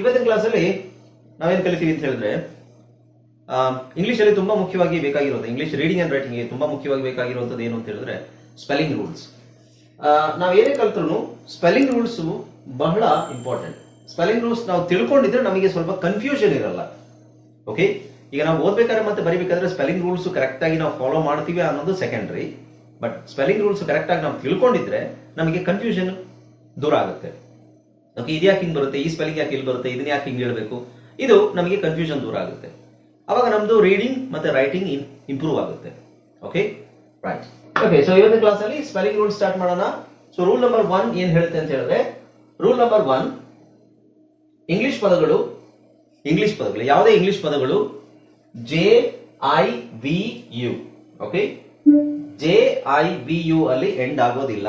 ಇವತ್ತಿನ ಕ್ಲಾಸಲ್ಲಿ ನಾವೇನ್ ಕಲಿತೀವಿ ಅಂತ ಹೇಳಿದ್ರೆ ಇಂಗ್ಲಿಷ್ ಅಲ್ಲಿ ತುಂಬಾ ಮುಖ್ಯವಾಗಿ ಬೇಕಾಗಿರೋದು ಇಂಗ್ಲಿಷ್ ರೀಡಿಂಗ್ ಅಂಡ್ ರೈಟಿಂಗ್ ತುಂಬಾ ಮುಖ್ಯವಾಗಿ ಬೇಕಾಗಿರುವಂತದ್ದು ಏನು ಅಂತ ಹೇಳಿದ್ರೆ ಸ್ಪೆಲ್ಲಿಂಗ್ ರೂಲ್ಸ್ ನಾವ್ ಏನೇ ಕಲ್ತ್ರು ಸ್ಪೆಲ್ಲಿಂಗ್ ರೂಲ್ಸ್ ಬಹಳ ಇಂಪಾರ್ಟೆಂಟ್ ಸ್ಪೆಲ್ಲಿಂಗ್ ರೂಲ್ಸ್ ನಾವು ತಿಳ್ಕೊಂಡಿದ್ರೆ ನಮಗೆ ಸ್ವಲ್ಪ ಕನ್ಫ್ಯೂಷನ್ ಇರಲ್ಲ. ಓಕೆ ಈಗ ನಾವು ಓದ್ಬೇಕಾದ್ರೆ ಮತ್ತೆ ಬರಿಬೇಕಾದ್ರೆ ಸ್ಪೆಲ್ಲಿಂಗ್ ರೂಲ್ಸ್ ಕರೆಕ್ಟ್ ಆಗಿ ನಾವು ಫಾಲೋ ಮಾಡ್ತೀವಿ ಅನ್ನೋದು secondary but spelling rules correct ಆಗಿ ನಾವು ತಿಳ್ಕೊಂಡಿದ್ರೆ ನಮಗೆ ಕನ್ಫ್ಯೂಷನ್ ದೂರ ಆಗುತ್ತೆ. ಓಕೆ, ಇದು ಯಾಕೆ ಹಿಂಗೆ ಬರುತ್ತೆ? ಈ ಸ್ಪೆಲ್ಲಿಂಗ್ ಯಾಕೆ ಇಲ್ಲಿ ಬರುತ್ತೆ? ಇದನ್ನ ಯಾಕೆ ಹಿಂಗೆ ಹೇಳಬೇಕು? ಇದು ನಮಗೆ ಕನ್ಫ್ಯೂಷನ್ ದೂರ ಆಗುತ್ತೆ. ಅವಾಗ ನಮ್ದು ರೀಡಿಂಗ್ ಮತ್ತೆ ರೈಟಿಂಗ್ ಇಂಪ್ರೂವ್ ಆಗುತ್ತೆ. ಓಕೆ ರೈಟ್ ಓಕೆ ಸೊ ಇವತ್ತಿನ ಕ್ಲಾಸ್ ಅಲ್ಲಿ ಸ್ಪೆಲ್ಲಿಂಗ್ ರೂಲ್ ಸ್ಟಾರ್ಟ್ ಮಾಡೋಣ. ಸೊ ರೂಲ್ ನಂಬರ್ ಒನ್ ಏನ್ ಹೇಳುತ್ತೆ ಅಂತ ಹೇಳಿದ್ರೆ ರೂಲ್ ನಂಬರ್ ಒನ್ ಇಂಗ್ಲಿಷ್ ಪದಗಳು ಇಂಗ್ಲಿಷ್ ಪದಗಳು, ಯಾವುದೇ ಇಂಗ್ಲಿಷ್ ಪದಗಳು J I V U okay J I V U ಅಲ್ಲಿ ಎಂಡ್ ಆಗೋದಿಲ್ಲ.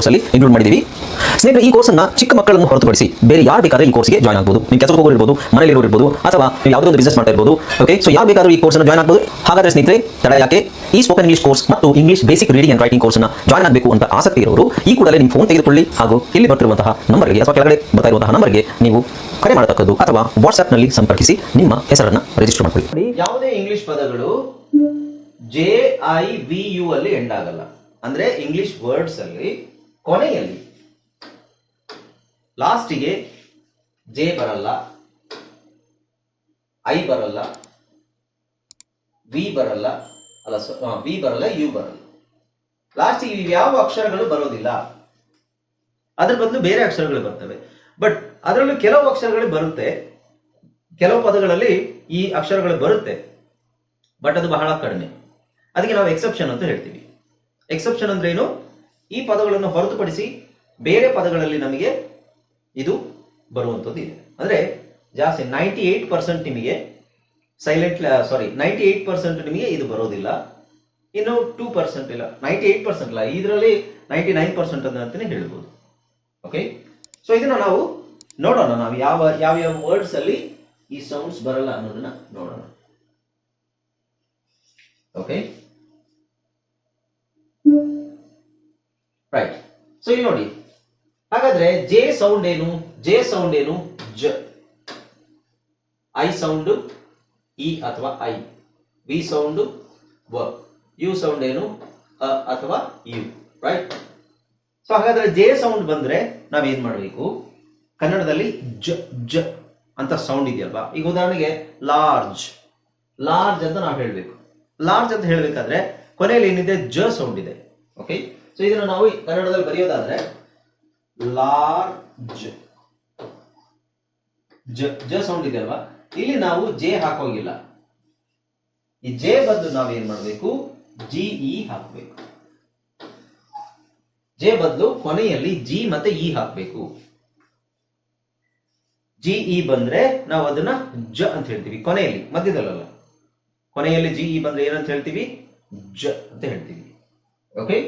ಕೋರ್ಸಲ್ಲಿ ಇನ್ಕ್ಲೂಡ್ ಮಾಡಿದ್ದೀವಿ. ಸ್ನೇಹಿತರೆ, ಈ ಕೋರ್ಸನ್ನ ಚಿಕ್ಕ ಮಕ್ಕಳನ್ನು ಹೊರತುಪಡಿಸಿ ಬೇರೆ ಯಾರು ಬೇಕಾದ್ರೆ ಈ ಕೋರ್ಸ್ಗೆ ಜಾಯ್ನ್ ಆಗ್ಬೋದು. ನೀವು ಕೆಲಸಕ್ಕೆ ಹೋಗೋರು ಮನೆಯಲ್ಲಿ ಇರ್ಬೋದು, ಅಥವಾ ನೀವು ಯಾವುದೋ ಒಂದು ಬಿಸ್ನೆಸ್ ಮಾಡ್ತಾ ಇರ್ಬೋದು. ಓಕೆ ಸೊ ಯಾರು ಬೇಕಾದ್ರೂ ಈ ಕೋರ್ಸ್ನ ಜಾಯ್ನ್ ಆಗ್ಬೋದು. ಹಾಗಾದ್ರೆ ಸ್ನೇಹಿತರೆ, ತಡ ಯಾಕೆ? ಈ ಸ್ಪೋಕನ್ ಇಂಗ್ಲಿಷ್ ಕೋರ್ಸ್ ಮತ್ತು English basic reading and writing ಕೋರ್ಸ್ನ ಜಾಯ್ನ್ ಆಗಬೇಕು ಅಂತ ಆಸಕ್ತಿ ಇರೋರು, ಈ ಕೂಡಲೇ ನಿಮ್ಮ ಫೋನ್ ತೆಗೆದುಕೊಳ್ಳಿ ಹಾಗೂ ಇಲ್ಲಿ ಬರ್ತಿರುವಂತಹ ನಂಬರ್ಗೆ ಅಥವಾ ಕೆಳಗಡೆ ಬರ್ತಾ ನಂಬರ್ಗೆ ನೀವು ಕರೆ ಮಾಡತಕ್ಕದ್ದು ಅಥವಾ ವಾಟ್ಸ್ಆಪ್ನಲ್ಲಿ ಸಂಪರ್ಕಿಸಿ ನಿಮ್ಮ ಹೆಸರನ್ನ ರಿಜಿಸ್ಟರ್ ಮಾಡಿಕೊಳ್ಳಿ. ಯಾವುದೇ ಇಂಗ್ಲಿಷ್ ಪದಗಳು ಜೆ ಐ ವಿ ಯು ಅಲ್ಲಿ ಎಂಡ್ ಆಗಲ್ಲ. ಅಂದ್ರೆ ಇಂಗ್ಲಿಷ್ ವರ್ಡ್ಸ್ ಅಲ್ಲಿ ಕೊನೆಯಲ್ಲಿ ಲಾಸ್ಟಿಗೆ ಜೆ ಬರಲ್ಲ, ಐ ಬರಲ್ಲ, ವಿ ಬರಲ್ಲ, ಅಲ್ಲ ವಿ ಬರಲ್ಲ, ಯು ಬರಲ್ಲ. ಲಾಸ್ಟಿಗೆ ಯಾವ ಅಕ್ಷರಗಳು ಬರೋದಿಲ್ಲ? ಅದ್ರ ಬದಲು ಬೇರೆ ಅಕ್ಷರಗಳು ಬರ್ತವೆ. ಬಟ್ ಅದರಲ್ಲೂ ಕೆಲವು ಅಕ್ಷರಗಳು ಬರುತ್ತೆ. ಕೆಲವು ಪದಗಳಲ್ಲಿ ಈ ಅಕ್ಷರಗಳು ಬರುತ್ತೆ. ಬಟ್ ಅದು ಬಹಳ ಕಡಿಮೆ. ಅದಕ್ಕೆ ನಾವು ಎಕ್ಸೆಪ್ಷನ್ ಅಂತ ಹೇಳ್ತೀವಿ. ಎಕ್ಸೆಪ್ಷನ್ ಅಂದ್ರೆ ಏನು? ಈ ಪದಗಳನ್ನು ಹೊರತುಪಡಿಸಿ ಬೇರೆ ಪದಗಳಲ್ಲಿ ನಮಗೆ ಇದು ಬರುವಂಥದ್ದು ಇದೆ. ಅಂದರೆ ಜಾಸ್ತಿ ನೈಂಟಿ ಏಟ್ ಪರ್ಸೆಂಟ್ ನಿಮಗೆ silent sorry ninety eight percent ನಿಮಗೆ ಇದು ಬರೋದಿಲ್ಲ. ಇನ್ನು ಟೂ ಪರ್ಸೆಂಟ್ ಇಲ್ಲ. ನೈಂಟಿ ಏಟ್ ಪರ್ಸೆಂಟ್ ಇಲ್ಲ. ಇದರಲ್ಲಿ ನೈಂಟಿ ನೈನ್ ಪರ್ಸೆಂಟ್ ಅಂತಲೇ ಹೇಳ್ಬೋದು. ಓಕೆ ಸೊ ಇದನ್ನು ನಾವು ನೋಡೋಣ. ನಾವು ಯಾವ ಯಾವ ಯಾವ ವರ್ಡ್ಸ್ ಅಲ್ಲಿ ಈ ಸೌಂಡ್ಸ್ ಬರಲ್ಲ ಅನ್ನೋದನ್ನ ನೋಡೋಣ. ಓಕೆ ರೈಟ್ ಸೊ ಇಲ್ಲಿ ನೋಡಿ. ಹಾಗಾದ್ರೆ ಜೆ ಸೌಂಡ್ ಏನು? ಜೆ ಸೌಂಡ್ ಏನು? ಜ ಐ ಸೌಂಡ್ ಇ ಅಥವಾ ಐ ವಿ ಸೌಂಡ್ ವ ಯು ಸೌಂಡ್ ಏನು? ಅ ಅಥವಾ ಯು ರೈಟ್ ಸೊ ಹಾಗಾದ್ರೆ ಜೆ ಸೌಂಡ್ ಬಂದ್ರೆ ನಾವೇನ್ ಮಾಡಬೇಕು? ಕನ್ನಡದಲ್ಲಿ ಜ ಜ ಅಂತ ಸೌಂಡ್ ಇದೆಯಲ್ವಾ? ಈಗ ಉದಾಹರಣೆಗೆ ಲಾರ್ಜ್ ಲಾರ್ಜ್ ಅಂತ ನಾವು ಹೇಳಬೇಕು. ಲಾರ್ಜ್ ಅಂತ ಹೇಳಬೇಕಾದ್ರೆ ಕೊನೆಯಲ್ಲಿ ಏನಿದೆ? ಜ ಸೌಂಡ್ ಇದೆ. ಓಕೆ ಸೊ ಇದನ್ನ ನಾವು ಕನ್ನಡದಲ್ಲಿ ಬರೆಯೋದಾದ್ರೆ ಲಾರ್ಜ್. ಜ ಜ ಸೌಂಡ್ ಇದೆ ಅಲ್ವಾ? ಇಲ್ಲಿ ನಾವು ಜೆ ಹಾಕೋಗಿಲ್ಲ. ಈ ಜೆ ಬಂದು ನಾವು ಏನ್ ಮಾಡಬೇಕು? ಜಿ, ಇ ಹಾಕಬೇಕು. ಜೆ ಬದಲು ಕೊನೆಯಲ್ಲಿ ಜಿ ಮತ್ತೆ ಇ ಹಾಕಬೇಕು. ಜಿ, ಇ ಬಂದ್ರೆ ನಾವು ಅದನ್ನ ಜ ಅಂತ ಹೇಳ್ತೀವಿ. ಕೊನೆಯಲ್ಲಿ ಮಧ್ಯದಲ್ಲ ಕೊನೆಯಲ್ಲಿ ಜಿ, ಇ ಬಂದ್ರೆ ಏನಂತ ಹೇಳ್ತೀವಿ? ಜ ಅಂತ ಹೇಳ್ತೀವಿ. ಓಕೆ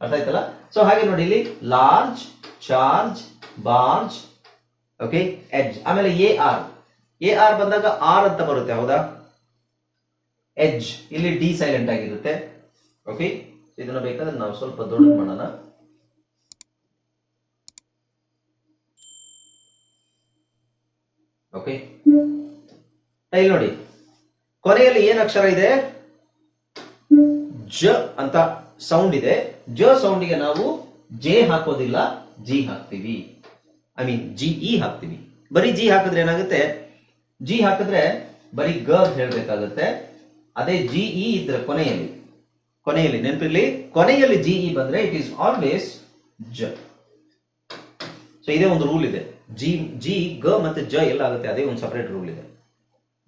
ಅರ್ಥ ಆಯ್ತಲ್ಲ? ಸೊ ಹಾಗೆ ನೋಡಿ ಇಲ್ಲಿ large charge barge okay edge ಆಮೇಲೆ ಎ ಆರ್ ಎ ಆರ್ ಬಂದಾಗ ಆರ್ ಅಂತ ಬರುತ್ತೆ, ಹೌದಾ? ಎಜ್ ಇಲ್ಲಿ ಡಿ ಸೈಲೆಂಟ್ ಆಗಿರುತ್ತೆ. ಓಕೆ ಇದನ್ನ ಬೇಕಾದ್ರೆ ನಾವು ಸ್ವಲ್ಪ ದೊಡ್ಡ ಮಾಡೋಣ. ಓಕೆ ಇಲ್ಲಿ ನೋಡಿ. ಕೊನೆಯಲ್ಲಿ ಏನ್ ಅಕ್ಷರ ಇದೆ? ಜ ಅಂತ. ಸೌಂಡ್ ಇದೆ. ಜ ಸೌಂಡಿಗೆ ನಾವು ಜೆ ಹಾಕೋದಿಲ್ಲ ಜಿ ಹಾಕ್ತೀವಿ. ಐ ಮೀನ್ ಜಿ ಇ ಹಾಕ್ತೀವಿ. ಬರೀ ಜಿ ಹಾಕಿದ್ರೆ ಏನಾಗುತ್ತೆ? ಜಿ ಹಾಕಿದ್ರೆ ಬರೀ ಗ ಅಂತ ಹೇಳ್ಬೇಕಾಗತ್ತೆ. ಅದೇ ಜಿ ಇ ಇದ್ರೆ ಕೊನೆಯಲ್ಲಿ. ಕೊನೆಯಲ್ಲಿ ನೆನಪಿರ್ಲಿ? ಕೊನೆಯಲ್ಲಿ ಜಿ ಇ ಬಂದ್ರೆ ಇಟ್ ಈಸ್ ಆಲ್ವೇಸ್ ಜ ಸೊ ಇದೇ ಒಂದು ರೂಲ್ ಇದೆ. ಜಿ ಜಿ ಗ ಮತ್ತೆ ಜ ಎಲ್ಲ ಆಗುತ್ತೆ. ಅದೇ ಒಂದು ಸಪರೇಟ್ ರೂಲ್ ಇದೆ.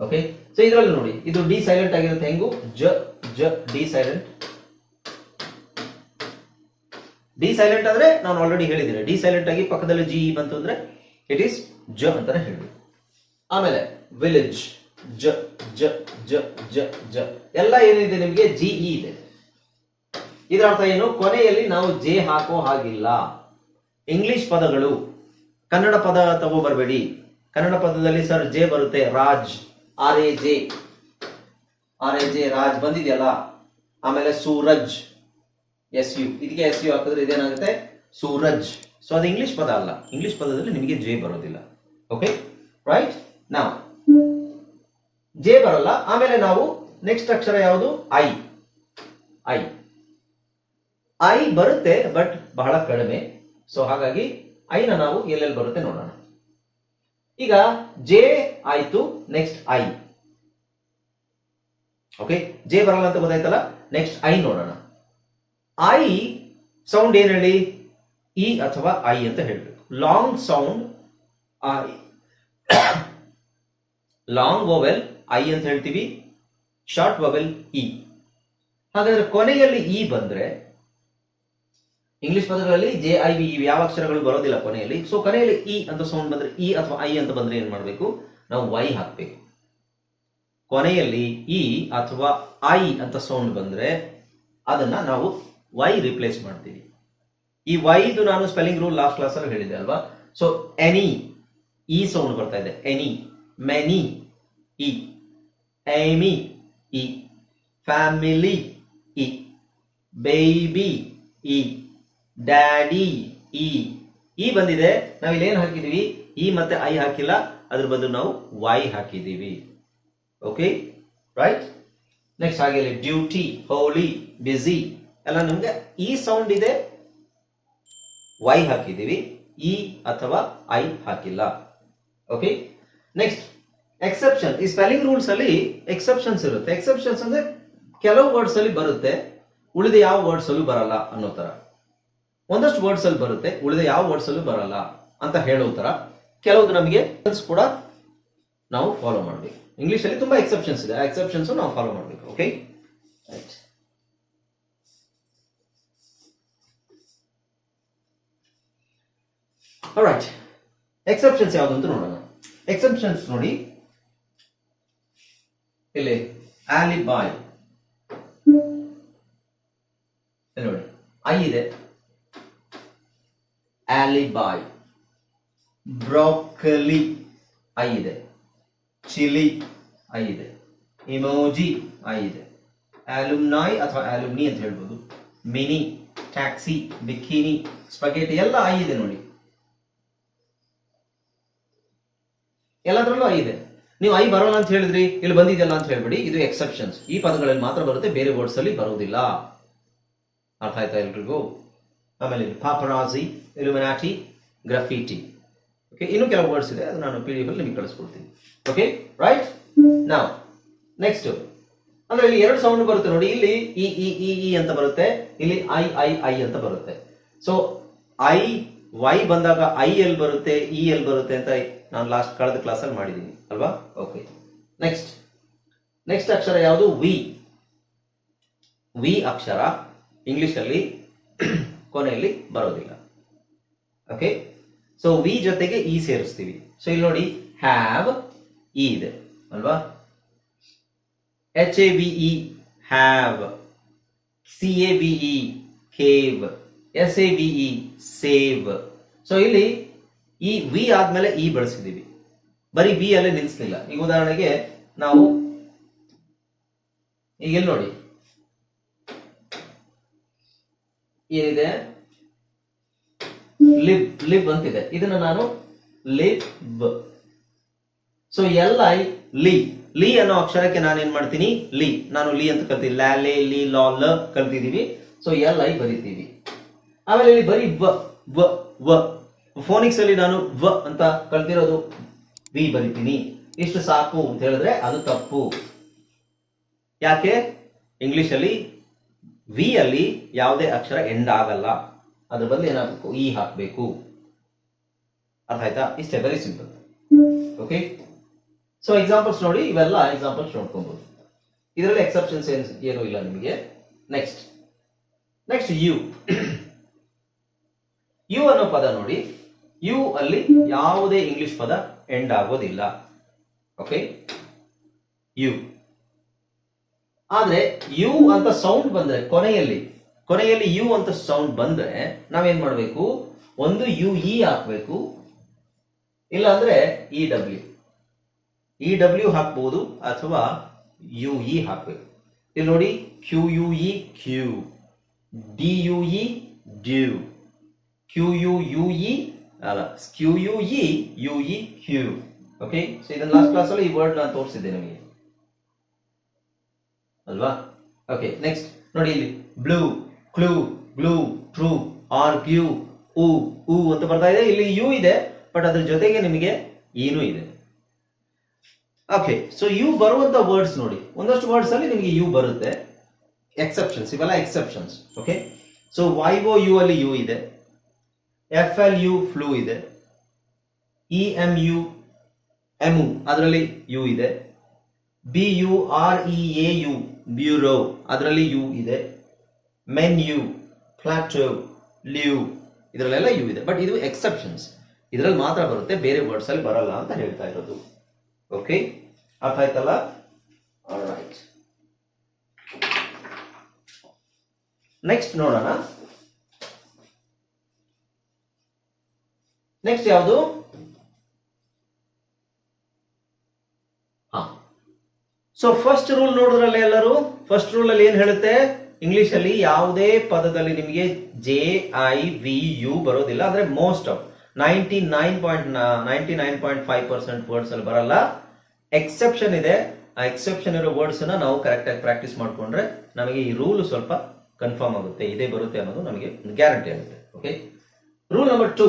ಓಕೆ ಸೊ ಇದರಲ್ಲಿ ನೋಡಿ. ಇದು ಡಿ ಸೈಲೆಂಟ್ ಆಗಿರುತ್ತೆ ಹೆಂಗು? ಜ ಜ ಡಿ ಸೈಲೆಂಟ್ ಡಿ ಸೈಲೆಂಟ್ ಆದ್ರೆ ನಾನು ಆಲ್ರೆಡಿ ಹೇಳಿದ್ದೀನಿ. ಡಿ ಸೈಲೆಂಟ್ ಆಗಿ ಪಕ್ಕದಲ್ಲಿ ಜಿ ಇ ಬಂತು ಅಂದ್ರೆ ಇಟ್ ಈಸ್ ಜ ಅಂತಾನೆ ಹೇಳಿ ಆಮೇಲೆ ವಿಲೇಜ್ ಜ ಜ ಜ ಜ ಜ ಎಲ್ಲ ಏನಿದೆ ನಿಮಗೆ? ಜಿ ಇ ಇದೆ. ಇದರ ಅರ್ಥ ಏನು? ಕೊನೆಯಲ್ಲಿ ನಾವು ಜೆ ಹಾಕೋ ಹಾಗಿಲ್ಲ. ಇಂಗ್ಲಿಷ್ ಪದಗಳು, ಕನ್ನಡ ಪದ ತಗೋ ಬರಬೇಡಿ. ಕನ್ನಡ ಪದದಲ್ಲಿ ಸರ್ ಜೆ ಬರುತ್ತೆ, Raj R A J R A J Raj ಬಂದಿದೆಯಲ್ಲ? ಆಮೇಲೆ ಸೂರಜ್. ಎಸ್ ಯು ಇದಕ್ಕೆ ಎಸ್ ಯು ಹಾಕಿದ್ರೆ ಇದೇನಾಗುತ್ತೆ? ಸೂರಜ್. ಸೊ ಅದು ಇಂಗ್ಲಿಷ್ ಪದ ಅಲ್ಲ. ಇಂಗ್ಲಿಷ್ ಪದದಲ್ಲಿ ನಿಮಗೆ ಜೆ ಬರೋದಿಲ್ಲ. ಓಕೆ ರೈಟ್ ನಾವು ಜೆ ಬರಲ್ಲ. ಆಮೇಲೆ ನಾವು ನೆಕ್ಸ್ಟ್ ಅಕ್ಷರ ಯಾವುದು? ಐ. ಐ. ಐ ಬರುತ್ತೆ ಬಟ್ ಬಹಳ ಕಡಿಮೆ. ಸೊ ಹಾಗಾಗಿ ಐನ ನಾವು ಎಲ್ಲೆಲ್ಲಿ ಬರುತ್ತೆ ನೋಡೋಣ. ಈಗ ಜೆ ಆಯ್ತು ನೆಕ್ಸ್ಟ್ ಐ. ಓಕೆ ಜೆ ಬರಲ್ಲ ಅಂತ ಗೊತ್ತಾಯ್ತಲ್ಲ? ನೆಕ್ಸ್ಟ್ ಐ ನೋಡೋಣ. ಐ ಸೌಂಡ್ ಏನ್ ಹೇಳಿ ಇ ಅಥವಾ ಐ ಅಂತ ಹೇಳಬೇಕು. Long sound I long vowel I ಅಂತ ಹೇಳ್ತೀವಿ. ಶಾರ್ಟ್ ವೊವೆಲ್ ಇ ಹಾಗಾದ್ರೆ ಕೊನೆಯಲ್ಲಿ ಇ ಬಂದ್ರೆ, ಇಂಗ್ಲಿಷ್ ಪದಗಳಲ್ಲಿ ಜೆ ಐ ವಿ ಯಾವ ಅಕ್ಷರಗಳು ಬರೋದಿಲ್ಲ ಕೊನೆಯಲ್ಲಿ. ಸೊ ಕೊನೆಯಲ್ಲಿ ಇ ಅಂತ ಸೌಂಡ್ ಬಂದ್ರೆ ಇ ಅಥವಾ ಐ ಅಂತ ಬಂದ್ರೆ ಏನ್ ಮಾಡಬೇಕು? ನಾವು ವೈ ಹಾಕ್ಬೇಕು. ಕೊನೆಯಲ್ಲಿ ಇ ಅಥವಾ ಐ ಅಂತ ಸೌಂಡ್ ಬಂದ್ರೆ, ಅದನ್ನ ನಾವು ವೈ ರಿಪ್ಲೇಸ್ ಮಾಡ್ತೀವಿ ಈ ವೈದು ನಾನು ಸ್ಪೆಲ್ಲಿಂಗ್ ರೂಲ್ ಲಾಸ್ಟ್ ಕ್ಲಾಸ್ ಅಲ್ಲಿ ಹೇಳಿದೆ ಅಲ್ವಾ? ಸೊ ಎನಿ ಈ ಸೌಂಡ್ ಬರ್ತಾ ಇದೆ. ಎನಿ ಮೆನಿ ಇ ಎಮಿ ಇ family E baby E daddy E ಈ ಬಂದಿದೆ. ನಾವು ಇಲ್ಲಿ ಏನು ಹಾಕಿದೀವಿ? ಇ ಮತ್ತೆ ಐ ಹಾಕಿಲ್ಲ. ಅದ್ರ ಬದಲು ನಾವು ವೈ ಹಾಕಿದೀವಿ. ಓಕೆ ರೈಟ್ ನೆಕ್ಸ್ಟ್ ಹಾಗೆ ಡ್ಯೂಟಿ ಹೋಲಿ ಬಿಸಿ ಎಲ್ಲ ನಮ್ಗೆ ಈ ಸೌಂಡ್ ಇದೆ. ವೈ ಹಾಕಿದೀವಿ ಇ ಅಥವಾ ಐ ಹಾಕಿಲ್ಲ. ಓಕೆ ನೆಕ್ಸ್ಟ್ ಎಕ್ಸೆಪ್ಷನ್ ಈ ಸ್ಪೆಲ್ಲಿಂಗ್ ರೂಲ್ಸ್ ಅಲ್ಲಿ ಎಕ್ಸೆಪ್ಷನ್ಸ್ ಇರುತ್ತೆ. ಎಕ್ಸೆಪ್ಷನ್ಸ್ ಅಂದ್ರೆ ಕೆಲವು ವರ್ಡ್ಸ್ ಅಲ್ಲಿ ಬರುತ್ತೆ. ಉಳಿದ ಯಾವ ವರ್ಡ್ಸ್ ಅಲ್ಲೂ ಬರಲ್ಲ ಅನ್ನೋ ತರ ಒಂದಷ್ಟು ವರ್ಡ್ಸ್ ಅಲ್ಲಿ ಬರುತ್ತೆ. ಉಳಿದ ಯಾವ ವರ್ಡ್ಸ್ ಅಲ್ಲೂ ಬರಲ್ಲ ಅಂತ ಹೇಳೋ ತರ ಕೆಲವು ನಮಗೆ ಕೂಡ ನಾವು ಫಾಲೋ ಮಾಡ್ಬೇಕು. ಇಂಗ್ಲಿಷ್ ಅಲ್ಲಿ ತುಂಬಾ ಎಕ್ಸೆಪ್ಷನ್ಸ್ ಇದೆ. ಆ ಎಕ್ಸೆಪ್ಷನ್ಸ್ ನಾವು ಫಾಲೋ ಮಾಡಬೇಕು. ಓಕೆ ರೈಟ್ ಎಕ್ಸೆಪ್ಷನ್ಸ್ ಯಾವುದು ಅಂತ ನೋಡೋಣ. ಎಕ್ಸೆಪ್ಷನ್ಸ್ ನೋಡಿ. ಇಲ್ಲಿ ಆಲಿಬಾಯ್ ನೋಡಿ. ಐ ಇದೆ. ಆಲಿಬಾಯ್ ಬ್ರೋಕಲಿ ಐ ಇದೆ. ಚಿಲಿ ಐ ಇದೆ. ಇಮೋಜಿ ಐ ಇದೆ. ಆಲುಮ್ನಾಯ್ ಅಥವಾ ಆಲುಮ್ನಿ ಅಂತ ಹೇಳ್ಬೋದು. ಮಿನಿ ಟ್ಯಾಕ್ಸಿ ಬಿಕಿನಿ ಸ್ಪಗೇಟಿ ಎಲ್ಲ ಐ ಇದೆ ನೋಡಿ. ಎಲ್ಲದರಲ್ಲೂ ಐ ಇದೆ. ನೀವು ಐ ಬರೋಲ್ಲ ಅಂತ ಹೇಳಿದ್ರಿ, ಇಲ್ಲಿ ಬಂದಿದೆಯಲ್ಲ ಅಂತ ಹೇಳ್ಬಿಡಿ. ಇದು ಎಕ್ಸೆಪ್ಷನ್ಸ್ ಈ ಪದಗಳಲ್ಲಿ ಮಾತ್ರ ಬರುತ್ತೆ, ಬೇರೆ ವರ್ಡ್ಸ್ ಅಲ್ಲಿ ಬರೋದಿಲ್ಲ ಅರ್ಥ ಆಯ್ತಾ ಎಲ್ರಿಗೂ? ಆಮೇಲೆ ಪಾಪರಾಜಿ ಇಲುಮಿನಾಟಿ ಗ್ರಫಿಟಿ ಓಕೆ ಇನ್ನು ಕೆಲವು ವರ್ಡ್ಸ್ ಇದೆ, ಅದು ನಾನು ಪಿ ಡಿ ನಿಮಗೆ ಕಳಿಸ್ಕೊಡ್ತೀನಿ. ಓಕೆ ರೈಟ್ ನಾವು ನೆಕ್ಸ್ಟ್ ಅಂದ್ರೆ ಇಲ್ಲಿ ಎರಡು ಸೌಂಡ್ ಬರುತ್ತೆ ನೋಡಿ. ಇಲ್ಲಿ ಇ ಇ ಇ ಇ ಅಂತ ಬರುತ್ತೆ, ಇಲ್ಲಿ ಐ ಐ ಐ ಅಂತ ಬರುತ್ತೆ. ಸೊ ಐ ವೈ ಬಂದಾಗ ಐ ಎಲ್ ಬರುತ್ತೆ ಇ ಎಲ್ ಬರುತ್ತೆ ಅಂತ ನಾನು ಲಾಸ್ಟ್ ಕಳೆದ ಕ್ಲಾಸಲ್ಲಿ ಮಾಡಿದ್ದೀನಿ ಅಲ್ವಾ? ಓಕೆ ನೆಕ್ಸ್ಟ್ ನೆಕ್ಸ್ಟ್ ಅಕ್ಷರ ಯಾವುದು? ವಿ ವಿ ಅಕ್ಷರ ಇಂಗ್ಲಿಷ್ ಅಲ್ಲಿ ಕೊನೆಯಲ್ಲಿ ಬರೋದಿಲ್ಲ. ಓಕೆ ಸೊ ವಿ ಜೊತೆಗೆ ಇ ಸೇರಿಸ್ತೀವಿ. ಸೊ ಇಲ್ಲಿ ನೋಡಿ ಹ್ಯಾವ್ ಇ ಇದೆ, ಅಲ್ವಾ? H A B E have C A B E cave S A B E save so ಇಲ್ಲಿ ಈ ವಿ ಆದ್ಮೇಲೆ ಇ ಬಳಸಿದೀವಿ. ಬರೀ ಬಿ ಅಲ್ಲೇ ನಿಲ್ಲಿಸಲಿಲ್ಲ ಈಗ ಉದಾಹರಣೆಗೆ ನಾವು ಈಗ ಇಲ್ಲಿ ನೋಡಿ? ಏನಿದೆ? ಲಿಬ್ ಲಿಬ್ ಅಂತಿದೆ. ಇದನ್ನ ನಾನು ಲಿಬ್. ಸೊ ಎಲ್ ಐ ಲಿ ಲಿ ಅನ್ನೋ ಅಕ್ಷರಕ್ಕೆ ನಾನು ಏನ್ ಮಾಡ್ತೀನಿ? ಲಿ ನಾನು ಲಿ ಅಂತ ಕಲ್ತೀನಿ ಲ್ಯಾ ಲೇ, ಲಿ, ಲಾ, ಲ ಕಲ್ತಿದೀವಿ ಸೊ ಎಲ್ ಐ ಬರಿತೀವಿ. ಆಮೇಲೆ ಇಲ್ಲಿ ಬರೀ ಬ ವ ವ. ಫೋನಿಕ್ಸ್ ಅಲ್ಲಿ ನಾನು ವ ಅಂತ ಕಲ್ತಿರೋದು ವಿ ಬರಿತೀನಿ. ಇಷ್ಟು ಸಾಕು ಅಂತ ಹೇಳಿದ್ರೆ ಅದು ತಪ್ಪು. ಯಾಕೆ? ಇಂಗ್ಲಿಷ್ ಅಲ್ಲಿ ವಿ ಅಲ್ಲಿ ಯಾವುದೇ ಅಕ್ಷರ ಎಂಡ್ ಆಗಲ್ಲ. ಅದ್ರ ಬದಲು ಏನಾಗಬೇಕು? ಇ ಹಾಕಬೇಕು. ಅರ್ಥ ಆಯ್ತಾ? ಇಷ್ಟೇ very simple okay so examples ನೋಡಿ, ಇವೆಲ್ಲ ಎಕ್ಸಾಂಪಲ್ಸ್ ನೋಡ್ಕೊಬಹುದು ಇದರಲ್ಲಿ ಎಕ್ಸೆಪ್ಷನ್ಸ್ ಏನು ಏನೂ ಇಲ್ಲ ನಿಮಗೆ. ನೆಕ್ಸ್ಟ್ ನೆಕ್ಸ್ಟ್ ಯು ಯು ಅನ್ನೋ ಪದ ನೋಡಿ. ಯು ಅಲ್ಲಿ ಯಾವುದೇ ಇಂಗ್ಲಿಷ್ ಪದ ಎಂಡ್ ಆಗೋದಿಲ್ಲ. ಓಕೆ ಯು ಆದ್ರೆ ಯು ಅಂತ ಸೌಂಡ್ ಬಂದ್ರೆ ಕೊನೆಯಲ್ಲಿ ಕೊನೆಯಲ್ಲಿ ಯು ಅಂತ ಸೌಂಡ್ ಬಂದ್ರೆ ನಾವೇನ್ ಮಾಡಬೇಕು? ಒಂದು ಯು ಇ ಹಾಕ್ಬೇಕು. ಇಲ್ಲ ಅಂದ್ರೆ ಇ ಡಬ್ಲ್ಯೂ ಇ ಡಬ್ಲ್ಯೂ ಹಾಕ್ಬಹುದು ಅಥವಾ ಯು ಇ ಹಾಕ್ಬೇಕು. ಇಲ್ಲಿ ನೋಡಿ Q U E cue D U E due Q U U E ಅಲ್ಲ Q U E U E cue okay so ಇದನ್ನ ಲಾಸ್ಟ್ ಕ್ಲಾಸ್ ಅಲ್ಲಿ ಈ ವರ್ಡ್ ನಾನು ತೋರಿಸಿದ್ದೆ ನಿಮಗೆ. ಅಲ್ವಾ? ಓಕೆ ನೆಕ್ಸ್ಟ್ ನೋಡಿ ಇಲ್ಲಿ. Blue clue glue true are cue ಉ ಉ ಅಂತ ಬರ್ತಾ ಇದೆ. ಇಲ್ಲಿ ಯು ಇದೆ ಬಟ್ ಅದ್ರ ಜೊತೆಗೆ ನಿಮಗೆ ಏನೂ ಇದೆ. ಓಕೆ ಸೊ ಯು ಬರುವಂತ ವರ್ಡ್ಸ್ ನೋಡಿ. ಒಂದಷ್ಟು ವರ್ಡ್ಸ್ ಅಲ್ಲಿ ನಿಮಗೆ ಯು ಬರುತ್ತೆ. ಎಕ್ಸೆಪ್ಷನ್ಸ್ ಇವೆಲ್ಲ ಎಕ್ಸೆಪ್ಷನ್ಸ್ ಓಕೆ ಸೊ ವೈವೋ ಯು ಅಲ್ಲಿ ಯು ಇದೆ. ಎಫ್ ಎಲ್ ಯು ಫ್ಲೂ ಇದೆ. ಇ ಎಂ ಯು ಎಂ ಅದರಲ್ಲಿ ಯು ಇದೆ. B U R E A U bureau ಅದರಲ್ಲಿ ಯು ಇದೆ. ಮೆನ್ ಯು ಫ್ಲಾಟೋ ಲ್ಯೂ ಇದರಲ್ಲೆಲ್ಲ ಯು ಇದೆ. ಬಟ್ ಇದು ಎಕ್ಸೆಪ್ಷನ್ಸ್ ಇದರಲ್ಲಿ ಮಾತ್ರ ಬರುತ್ತೆ, ಬೇರೆ ವರ್ಡ್ಸ್ ಅಲ್ಲಿ ಬರಲ್ಲ ಅಂತ ಹೇಳ್ತಾ ಇರೋದು. ಓಕೆ ಅರ್ಥ ಆಯ್ತಲ್ಲ ನೆಕ್ಸ್ಟ್ ನೋಡೋಣ. ನೆಕ್ಸ್ಟ್ ಯಾವುದು? ಸೊ ಫಸ್ಟ್ ರೂಲ್ ನೋಡಿದ್ರಲ್ಲ ಎಲ್ಲರೂ ಫಸ್ಟ್ ರೂಲ್ ಅಲ್ಲಿ ಏನ್ ಹೇಳುತ್ತೆ? ಇಂಗ್ಲಿಷ್ ಅಲ್ಲಿ ಯಾವುದೇ ಪದದಲ್ಲಿ ನಿಮಗೆ ಜೆ ಐ ವಿ ಯು ಬರೋದಿಲ್ಲ. ಅಂದ್ರೆ most of ninety nine point ninety nine point five percent words ಅಲ್ಲಿ ಬರಲ್ಲ. ಎಕ್ಸೆಪ್ಷನ್ ಇದೆ. ಆ ಎಕ್ಸೆಪ್ಷನ್ ಇರೋ ವರ್ಡ್ಸ್ ನಾವು ಕರೆಕ್ಟ್ ಆಗಿ ಪ್ರಾಕ್ಟೀಸ್ ಮಾಡ್ಕೊಂಡ್ರೆ ನಮಗೆ ಈ ರೂಲ್ ಸ್ವಲ್ಪ ಕನ್ಫರ್ಮ್ ಆಗುತ್ತೆ. ಇದೇ ಬರುತ್ತೆ ಅನ್ನೋದು ನಮಗೆ ಗ್ಯಾರಂಟಿ ಆಗುತ್ತೆ. Okay rule number two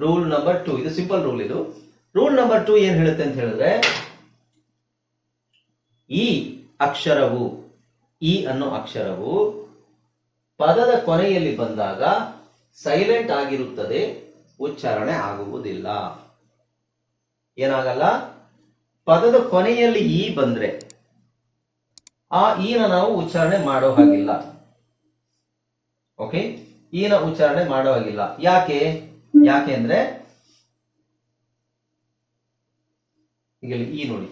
rule number two ಇದು ಸಿಂಪಲ್ ರೂಲ್ ಇದು. ರೂಲ್ ನಂಬರ್ ಟೂ ಏನ್ ಹೇಳುತ್ತೆ ಅಂತ ಹೇಳಿದ್ರೆ, ಈ ಅಕ್ಷರವು, ಈ ಅನ್ನೋ ಅಕ್ಷರವು ಪದದ ಕೊನೆಯಲ್ಲಿ ಬಂದಾಗ ಸೈಲೆಂಟ್ ಆಗಿರುತ್ತದೆ, ಉಚ್ಚಾರಣೆ ಆಗುವುದಿಲ್ಲ. ಏನಾಗಲ್ಲ? ಪದದ ಕೊನೆಯಲ್ಲಿ ಈ ಬಂದ್ರೆ, ಆ ಈನ ನಾವು ಉಚ್ಚಾರಣೆ ಮಾಡೋ ಹಾಗಿಲ್ಲ. ಓಕೆ ಈನ ಉಚ್ಚಾರಣೆ ಮಾಡೋ ಹಾಗಿಲ್ಲ. ಯಾಕೆ? ಯಾಕೆ ಅಂದ್ರೆ ಈಗ ಈ ನೋಡಿ.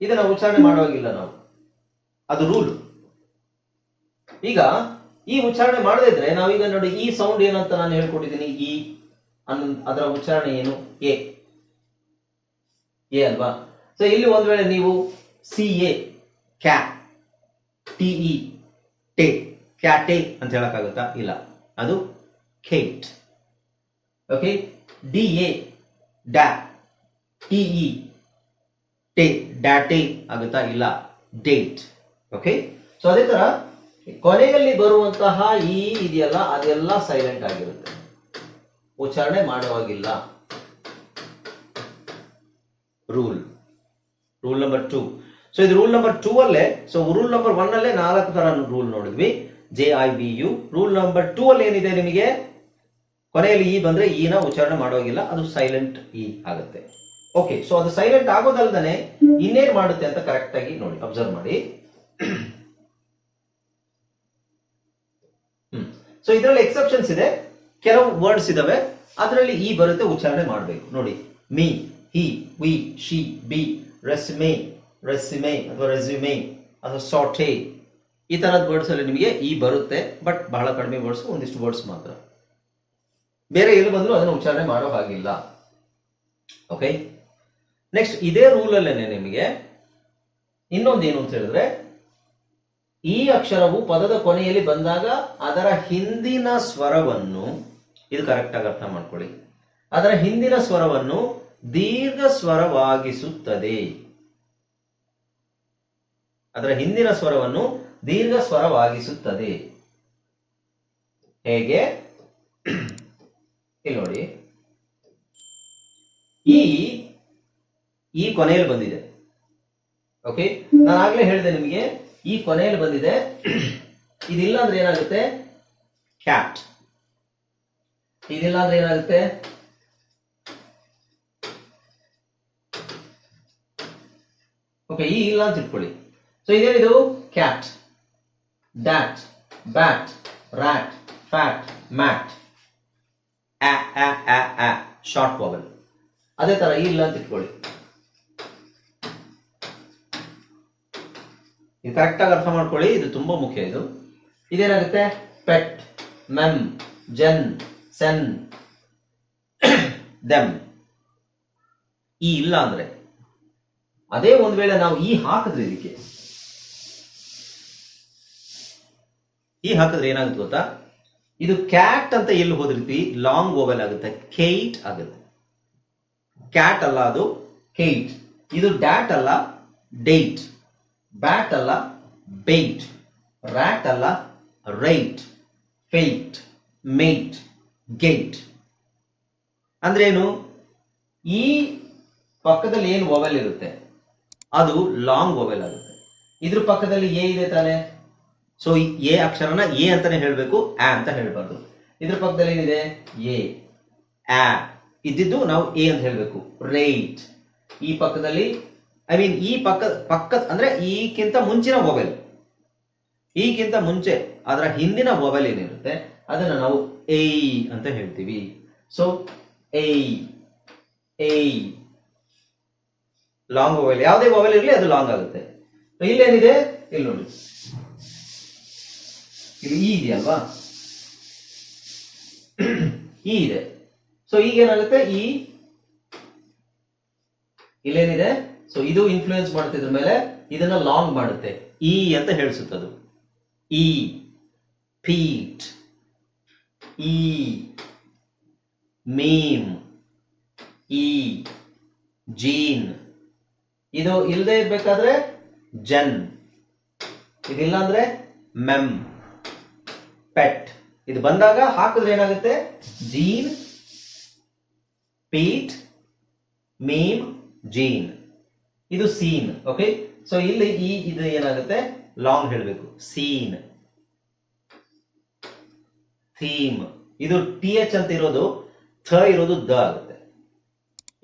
ಇದನ್ನ ಉಚ್ಚಾರಣೆ ಮಾಡುವಾಗಿಲ್ಲ ನಾವು. ಅದು ರೂಲ್. ಈಗ ಈ ಉಚ್ಚಾರಣೆ ಮಾಡದೇ ಇದ್ರೆ ನಾವೀಗ ನೋಡಿ ಈ ಸೌಂಡ್ ಏನಂತ ನಾನು ಹೇಳ್ಕೊಟ್ಟಿದ್ದೀನಿ, ಈ ಅನ್, ಅದರ ಉಚ್ಚಾರಣೆ ಏನು? ಎ. ಎ ಅಲ್ವಾ? ಸೊ ಇಲ್ಲಿ ಒಂದ್ ವೇಳೆ ನೀವು C, A, ca, T, E, te cate ಅಂತ ಹೇಳಕ್ಕಾಗುತ್ತಾ? ಇಲ್ಲ. ಅದು Kate A da T E te date ಆಗುತ್ತಾ ಇಲ್ಲ. ಡೇಟ್ ಓಕೆ ಸೊ ಅದೇ ತರ ಕೊನೆಯಲ್ಲಿ ಬರುವಂತಹ ಈ ಇದೆಯಲ್ಲ, ಅದೆಲ್ಲ ಸೈಲೆಂಟ್ ಆಗಿರುತ್ತೆ. ಉಚ್ಚಾರಣೆ ಮಾಡುವಾಗಿಲ್ಲ. Rule rule number two so ಇದು ರೂಲ್ ನಂಬರ್ ಟೂ ಅಲ್ಲೇ ಸೊ ರೂಲ್ ನಂಬರ್ ಒನ್ ಅಲ್ಲೇ ನಾಲ್ಕು ತರ ರೂಲ್ ನೋಡಿದ್ವಿ. J I B U rule number two ಅಲ್ಲಿ ಏನಿದೆ ನಿಮಗೆ? ಕೊನೆಯಲ್ಲಿ ಈ ಬಂದ್ರೆ ಈನ ಉಚ್ಚಾರಣೆ ಮಾಡೋಗಿಲ್ಲ, ಅದು ಸೈಲೆಂಟ್ ಇ ಆಗುತ್ತೆ. ಓಕೆ ಸೊ ಅದು ಸೈಲೆಂಟ್ ಆಗೋದಲ್ದನೆ ಇನ್ನೇನ್ ಮಾಡುತ್ತೆ ಅಂತ ಕರೆಕ್ಟ್ ಆಗಿ ನೋಡಿ ಅಬ್ಸರ್ವ್ ಮಾಡಿ. ಸೊ ಇದರಲ್ಲಿ ಎಕ್ಸೆಪ್ಷನ್ಸ್ ಇದೆ, ಕೆಲವು ವರ್ಡ್ಸ್ ಇದಾವೆ, ಅದರಲ್ಲಿ ಈ ಬರುತ್ತೆ ಉಚ್ಚಾರಣೆ ಮಾಡಬೇಕು. ನೋಡಿ me he we she be resume resume ಅಥವಾ ರೆಸ್ಯುಮೆ ಅಥವಾ ಸಾಟೆ ಈ ತರದ ವರ್ಡ್ಸ್ ಅಲ್ಲಿ ನಿಮಗೆ ಈ ಬರುತ್ತೆ ಬಟ್ ಬಹಳ ಕಡಿಮೆ ವರ್ಡ್ಸ್ ಒಂದಿಷ್ಟು ವರ್ಡ್ಸ್ ಮಾತ್ರ. ಬೇರೆ ಎಲ್ಲಿ ಬಂದ್ರು ಅದನ್ನು ಉಚ್ಚಾರಣೆ ಮಾಡೋ ಹಾಗಿಲ್ಲ. ಓಕೆ ನೆಕ್ಸ್ಟ್ ಇದೇ ರೂಲ್ ಅಲ್ಲೇನೆ ನಿಮಗೆ. ಇನ್ನೊಂದು ಏನು ಅಂತ ಹೇಳಿದ್ರೆ, ಈ ಅಕ್ಷರವು ಪದದ ಕೊನೆಯಲ್ಲಿ ಬಂದಾಗ ಅದರ ಹಿಂದಿನ ಸ್ವರವನ್ನು, ಇದು ಕರೆಕ್ಟ್ ಆಗಿ ಅರ್ಥ ಮಾಡ್ಕೊಳ್ಳಿ. ಅದರ ಹಿಂದಿನ ಸ್ವರವನ್ನು ದೀರ್ಘ ಸ್ವರವಾಗಿಸುತ್ತದೆ. ಅದರ ಹಿಂದಿನ ಸ್ವರವನ್ನು ದೀರ್ಘ ಸ್ವರವಾಗಿಸುತ್ತದೆ. ಹೇಗೆ? ಇಲ್ಲಿ ನೋಡಿ. ಈ ಈ ಕೊನೆಯಲ್ಲಿ ಬಂದಿದೆ. ಓಕೆ ನಾನು ಆಗ್ಲೇ ಹೇಳಿದೆ ನಿಮಗೆ, ಈ ಕೊನೆಯಲ್ಲಿ ಬಂದಿದೆ. ಇದಿಲ್ಲ ಅಂದ್ರೆ ಏನಾಗುತ್ತೆ? ಕ್ಯಾಟ್ ಇದಿಲ್ಲ ಅಂದ್ರೆ ಏನಾಗುತ್ತೆ? ಓಕೆ ಈ ಇಲ್ಲ ಅಂತ ಇಟ್ಕೊಳ್ಳಿ. ಸೊ ಇದೇನಿದು? Cat dat bat rat fat mat ಆ ಆ ಆ ಶಾರ್ಟ್ ವಾವೆಲ್ ಅದೇ ತರ ಇಲ್ಲ ಅಂತ ಇಟ್ಕೊಳ್ಳಿ. ಇದು ಕರೆಕ್ಟ್ ಆಗಿ ಅರ್ಥ ಮಾಡ್ಕೊಳ್ಳಿ, ಇದು ತುಂಬಾ ಮುಖ್ಯ ಇದು. ಇದೇನಾಗುತ್ತೆ? Pet mem gen sen them E ಇಲ್ಲ ಅಂದ್ರೆ. ಅದೇ ಒಂದ್ ವೇಳೆ ನಾವು ಈ ಹಾಕಿದ್ರೆ ಇದಕ್ಕೆ. ಈ ಹಾಕಿದ್ರೆ ಏನಾಗುತ್ತೆ ಗೊತ್ತಾ? ಇದು ಕ್ಯಾಟ್ ಅಂತ ಎಲ್ಲಿ ಹೋದಿರ್ತೀವಿ ಲಾಂಗ್ ಓವೆಲ್ ಆಗುತ್ತೆ. ಕೇಟ್ ಆಗುತ್ತೆ. ಕ್ಯಾಟ್ ಅಲ್ಲ ಅದು ಕೇಟ್ ಇದು ಡ್ಯಾಟ್ ಅಲ್ಲ ಡೇಟ್ ಬ್ಯಾಟ್ ಅಲ್ಲ ಬೇಟ್ ರ್ಯಾಟ್ ಅಲ್ಲ ರೈಟ್ ಫೇಟ್ ಮೇಟ್ ಗೇಟ್ ಅಂದ್ರೆ ಏನು? ಈ ಪಕ್ಕದಲ್ಲಿ ಏನು ಓವೆಲ್ ಇರುತ್ತೆ? ಅದು ಲಾಂಗ್ ಓವೆಲ್ ಆಗುತ್ತೆ. ಇದ್ರ ಪಕ್ಕದಲ್ಲಿ ಎ ಇದೆ ತಾನೆ? ಸೊ ಎ ಅಕ್ಷರನ ಎ ಅಂತಾನೆ ಹೇಳಬೇಕು ಆ ಅಂತ ಹೇಳ್ಬಾರ್ದು. ಇದ್ರ ಪಕ್ಕದಲ್ಲಿ ಏನಿದೆ? ಎ ಆ ಇದ್ದಿದ್ದು ನಾವು ಎ ಅಂತ ಹೇಳಬೇಕು. ರೈಟ್ ಈ ಪಕ್ಕದಲ್ಲಿ ಐ ಮೀನ್ ಈ ಪಕ್ಕ ಪಕ್ಕ ಅಂದ್ರೆ ಈಗಿಂತ ಮುಂಚಿನ ಮೊಬೈಲ್ ಈಗಿಂತ ಮುಂಚೆ, ಅದರ ಹಿಂದಿನ ಮೊಬೈಲ್ ಏನಿರುತ್ತೆ, ಅದನ್ನ ನಾವು ಏಯ್ ಅಂತ ಹೇಳ್ತೀವಿ. ಸೊ ಏಯ್ ಏಯ್ ಲಾಂಗ್ ಮೊಬೈಲ್ ಯಾವುದೇ ಮೊಬೈಲ್ ಇರಲಿ ಅದು ಲಾಂಗ್ ಆಗುತ್ತೆ. ಇಲ್ಲೇನಿದೆ? ಇಲ್ಲಿ ನೋಡಿ. ಇಲ್ಲಿ ಈ ಇದೆಯಲ್ವಾ ಈ ಇದೆ ಸೊ ಈಗ ಏನಾಗುತ್ತೆ ಈ ಇಲ್ಲೇನಿದೆ? ಸೊ ಇದು ಇನ್ಫ್ಲೂಯೆನ್ಸ್ ಮಾಡುತ್ತೆ ಇದ್ರ ಮೇಲೆ. ಇದನ್ನ ಲಾಂಗ್ ಮಾಡುತ್ತೆ. ಇ ಅಂತ ಹೇಳಿಸುತ್ತದು E Pete E meme E gene. ಇದು ಇಲ್ಲದೆ ಇರಬೇಕಾದ್ರೆ ಜನ್. ಇದಿಲ್ಲ ಅಂದ್ರೆ ಮೆಮ್. ಪೆಟ್ ಇದು ಬಂದಾಗ ಹಾಕಿದ್ರೆ ಏನಾಗುತ್ತೆ? ಜೀನ್ ಪೀಟ್ ಮೀಮ್ ಜೀನ್ ಇದು ಸೀನ್ ಓಕೆ ಸೊ ಇಲ್ಲಿ ಈ, ಇದು ಏನಾಗುತ್ತೆ? ಲಾಂಗ್ ಹೇಳಬೇಕು. ಸೀನ್ ಥೀಮ್ ಇದು ಟಿ ಎಚ್ ಅಂತ ಇರೋದು ಥ ಇರೋದು ದ ಆಗುತ್ತೆ.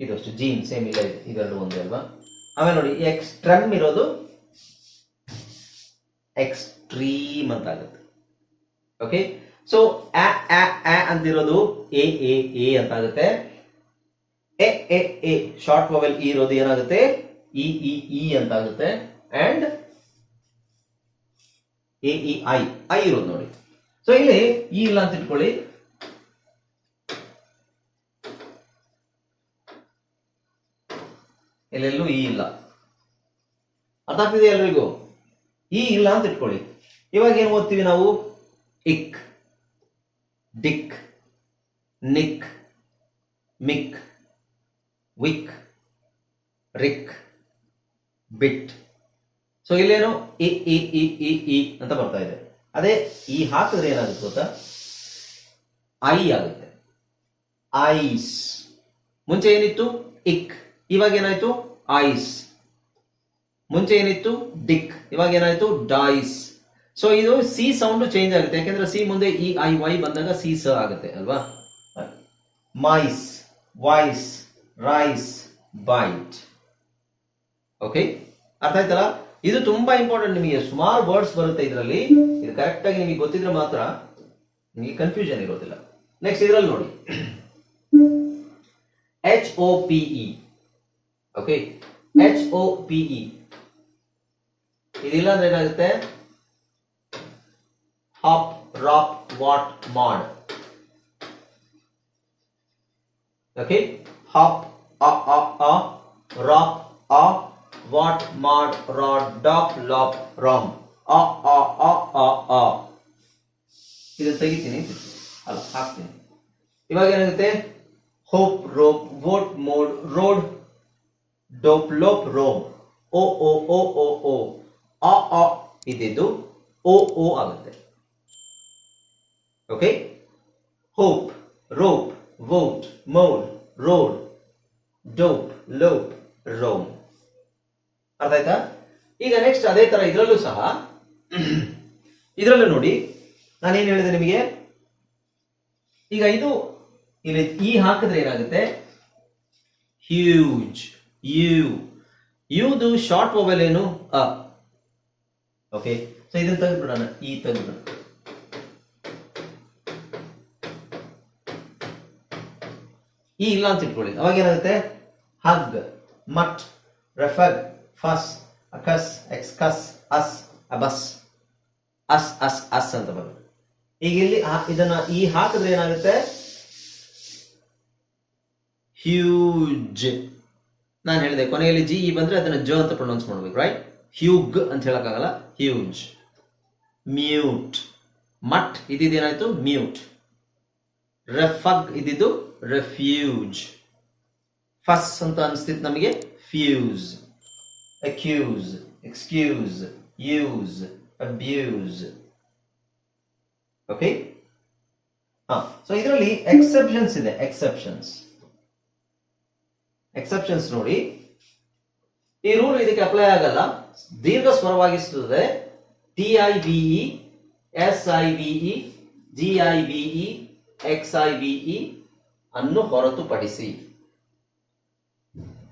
ಇದು ಅಷ್ಟು ಜೀನ್ ಸೇಮ್ ಇಲ್ಲ ಇದು. ಇವೆರಡು ಒಂದೇ ಅಲ್ವಾ? ಆಮೇಲೆ ನೋಡಿ ಎಕ್ಸ್ಟ್ರಮ್ ಇರೋದು ಎಕ್ಸ್ಟ್ರೀಮ್ ಅಂತ ಆಗುತ್ತೆ ಓಕೆ ಸೊ ಆ ಅ ಆ ಅಂತಿರೋದು ಎ ಎ ಎ ಅಂತ ಆಗುತ್ತೆ A A A short mobile E ಇರೋದು ಏನಾಗುತ್ತೆ? ಇ ಇ ಇ ಅಂತ ಆಗುತ್ತೆ and A, E, I I ಇರೋದು ನೋಡಿ. ಸೊ ಇಲ್ಲಿ ಇ ಇಲ್ಲ ಅಂತ ಇಟ್ಕೊಳ್ಳಿ. ಎಲ್ಲೆಲ್ಲೂ ಇ ಇಲ್ಲ. ಅರ್ಥ ಆಗ್ತಿದೆ ಎಲ್ರಿಗೂ? ಇ ಇಲ್ಲ ಅಂತ ಇಟ್ಕೊಳ್ಳಿ. ಇವಾಗ ಏನ್ ಓದ್ತೀವಿ ನಾವು? Ick dick nick mick vick rick bit so ಇಲ್ಲೇನು E E E E E ಅಂತ ಬರ್ತಾ ಇದೆ. ಅದೇ ಈ ಹಾಕಿದ್ರೆ ಏನಾಗುತ್ತೆ ಗೊತ್ತಾ? ಐ ಆಗುತ್ತೆ. ಐಸ್ ಮುಂಚೆ ಏನಿತ್ತು? ಇಕ್ ಇವಾಗ ಏನಾಯ್ತು? ಐಸ್ ಮುಂಚೆ ಏನಿತ್ತು? ಡಿಕ್ ಇವಾಗ ಏನಾಯ್ತು? ಡೈಸ್ ಸೊ ಇದು ಸಿ ಸೌಂಡ್ ಚೇಂಜ್ ಆಗುತ್ತೆ. ಯಾಕೆಂದ್ರೆ ಸಿ ಮುಂದೆ ಇ ಐ ವೈ ಬಂದಾಗ ಸಿ ಸ ಆಗುತ್ತೆ, ಅಲ್ವಾ? Mice voice rice bite okay ಅರ್ಥ ಆಯ್ತಲ್ಲ? ಇದು ತುಂಬಾ ಇಂಪಾರ್ಟೆಂಟ್ ನಿಮಗೆ. ಸುಮಾರು ವರ್ಡ್ಸ್ ಬರುತ್ತೆ ಇದರಲ್ಲಿ. ಇದು ಕರೆಕ್ಟ್ ಆಗಿ ನಿಮಗೆ ಗೊತ್ತಿದ್ರೆ ಮಾತ್ರ ನಿಮಗೆ ಕನ್ಫ್ಯೂಷನ್ ಇರೋದಿಲ್ಲ. ನೆಕ್ಸ್ಟ್ ಇದರಲ್ಲಿ ನೋಡಿ. H O P E okay H O P E ಇದಿಲ್ಲ ಅಂದ್ರೆ ಏನಾಗುತ್ತೆ? Hop rap what mod okay hop ಅ ಅ ಅ rap a what mod rod dop lop rom ಅ ಅ ಅ ಅ ಅ ಇದು ತೆಗಿತೀನಿ ಅಲ್ಲ ಹಾಕ್ತೀನಿ ಇವಾಗ ಏನಾಗುತ್ತೆ hope rope vote mode road dope lope Rome O O O O O ಅ ಅ ಇದ್ದಿದ್ದು ಓ ಓ ಆಗುತ್ತೆ okay hope rope vote mole road dope lope Rome ಅರ್ಥ ಆಯ್ತಾ ಈಗ ನೆಕ್ಸ್ಟ್ ಅದೇ ತರ ಇದರಲ್ಲೂ ಸಹ ಇದರಲ್ಲೂ ನೋಡಿ, ನಾನೇನ್ ಹೇಳಿದೆ ನಿಮಗೆ? ಈಗ ಇದು ಇಲ್ಲಿ ಈ ಹಾಕಿದ್ರೆ ಏನಾಗುತ್ತೆ? ಹ್ಯೂಜ್ ಯು ಯುದು ಶಾರ್ಟ್ ಮೊಬೈಲ್ ಏನು? ಅ ಓಕೆ ಸೊ ಇದನ್ನ ತೆಗೆದ್ಬಿಡೋಣ. ಈ ತೆಗೆದ್ಬಿಡೋಣ. ಈ ಇಲ್ಲ ಅಂತ ಇಟ್ಕೊಳ್ಳಿ. ಅವಾಗ ಏನಾಗುತ್ತೆ? Hug, mutt refug fuss, acus, excus, us, abus. Us us us ಅಂತ ಬರುತ್ತೆ. ಈಗ ಇಲ್ಲಿ ಇದನ್ನ ಈ ಹಾಕಿದ್ರೆ ಏನಾಗುತ್ತೆ? ಹ್ಯೂಜ್. ನಾನು ಹೇಳಿದೆ, ಕೊನೆಯಲ್ಲಿ ಜಿ ಇ ಬಂದ್ರೆ ಅದನ್ನ ಜೋ ಅಂತ ಪ್ರೊನೌನ್ಸ್ ಮಾಡ್ಬೇಕು ರೈಟ್ ಹ್ಯೂಗ್ ಅಂತ ಹೇಳಕ್ಕಾಗಲ್ಲ. ಹ್ಯೂಜ್. ಮ್ಯೂಟ್. ಮಟ್ ಇದಿದೇನಾಯ್ತು ಮ್ಯೂಟ್. ರೆಫಗ್, ಇದ್ದಿದ್ದು ರೆಫ್ಯೂಜ್ ಫಸ್ಟ್ ಅಂತ ಅನಿಸ್ತಿತ್ತು ನಮಗೆ fuse accuse excuse use abuse okay ಹಾ ಸೊ ಇದರಲ್ಲಿ ಎಕ್ಸೆಪ್ಷನ್ಸ್ ಇದೆ ಎಕ್ಸೆಪ್ಷನ್ಸ್ ಎಕ್ಸೆಪ್ಷನ್ಸ್ ನೋಡಿ, ಈ ರೂಲ್ ಇದಕ್ಕೆ ಅಪ್ಲೈ ಆಗಲ್ಲ. ದೀರ್ಘ ಸ್ವರವಾಗಿಸ್ತದೆ. T I B E S I B E G I B E X I B E ಅನ್ನು ಹೊರತುಪಡಿಸಿ.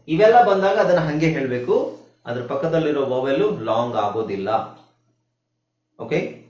ಇವೆಲ್ಲ ಬಂದಾಗ ಅದನ್ನ ಹಂಗೆ ಹೇಳಬೇಕು. ಅದ್ರ ಪಕ್ಕದಲ್ಲಿರೋ ವೊವೆಲ್ ಲಾಂಗ್ ಆಗೋದಿಲ್ಲ. ಓಕೆ